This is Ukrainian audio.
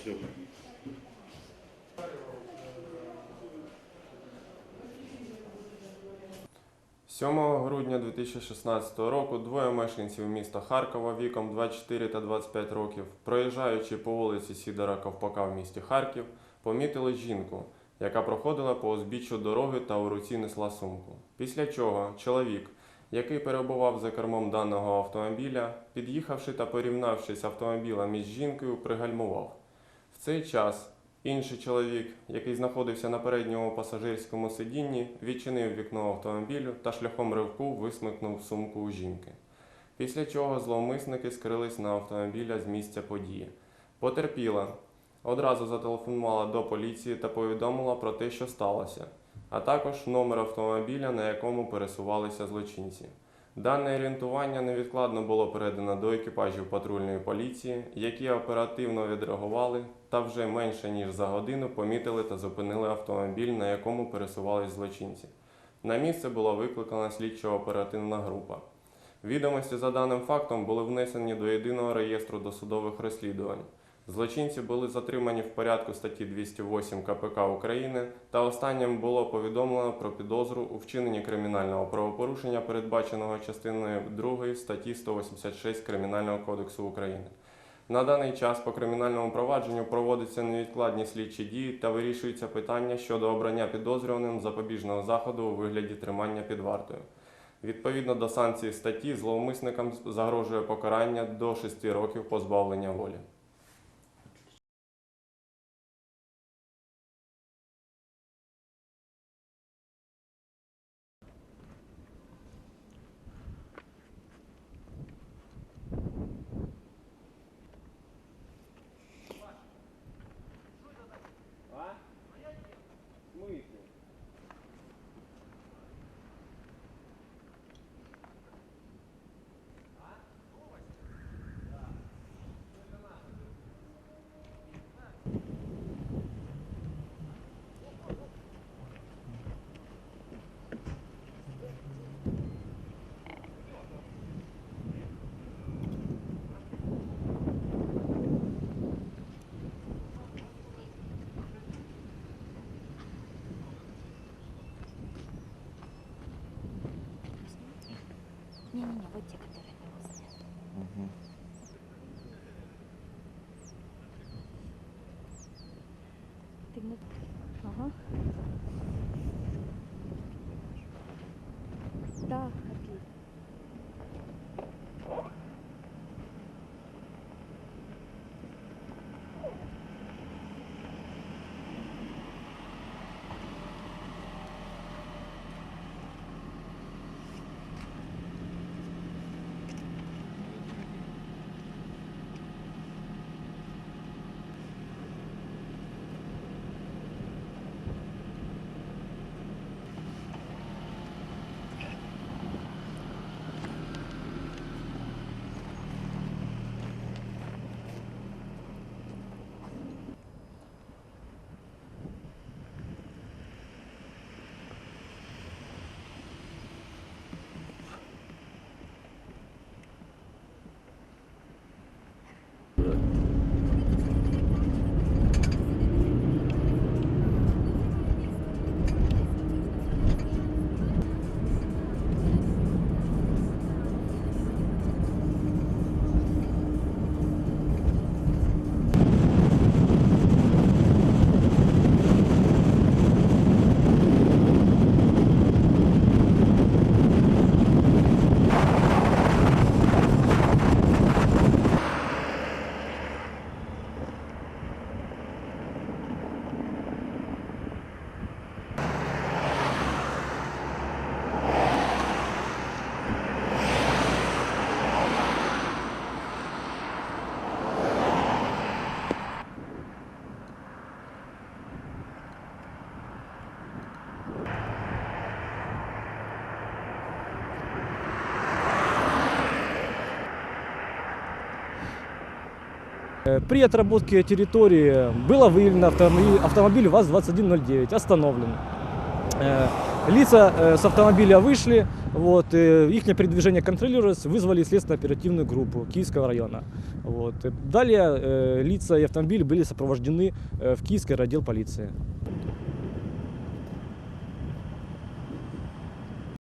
все. 7 грудня 2016 року двоє мешканців міста Харкова віком 24 та 25 років, проїжджаючи по вулиці Сідора Ковпака в місті Харків, помітили жінку, яка проходила по узбіччю дороги та у руці несла сумку. Після чого чоловік, який перебував за кермом даного автомобіля, під'їхавши та порівнявшись автомобілем із жінкою, пригальмував. Цей час Інший чоловік, який знаходився на передньому пасажирському сидінні, відчинив вікно автомобілю та шляхом ривку висмикнув сумку у жінки. Після чого зловмисники скрились на автомобіля з місця події. Потерпіла, одразу зателефонувала до поліції та повідомила про те, що сталося, а також номер автомобіля, на якому пересувалися злочинці. Дане орієнтування невідкладно було передано до екіпажів патрульної поліції, які оперативно відреагували та вже менше ніж за годину помітили та зупинили автомобіль, на якому пересувались злочинці. На місце була викликана слідчо-оперативна група. Відомості за даним фактом були внесені до єдиного реєстру досудових розслідувань. Злочинці були затримані в порядку статті 208 КПК України та останнім було повідомлено про підозру у вчиненні кримінального правопорушення, передбаченого частиною 2 статті 186 Кримінального кодексу України. На даний час по кримінальному провадженню проводяться невідкладні слідчі дії та вирішується питання щодо обрання підозрюваним запобіжного заходу у вигляді тримання під вартою. Відповідно до санкції статті, зловмисникам загрожує покарання до 6 років позбавлення волі. Не-не-не, вот те, которые не снят. Ты внутри. Ага. Да, При отработке территории было выявлено автомобиль, автомобиль ВАЗ-2109, остановлен. Э, Лица э, с автомобиля вышли, вот, их передвижение контролировалось, вызвали следственно-оперативную группу Киевского района. Вот. Далее э, лица и автомобиль были сопровождены э, в Киевский отдел полиции.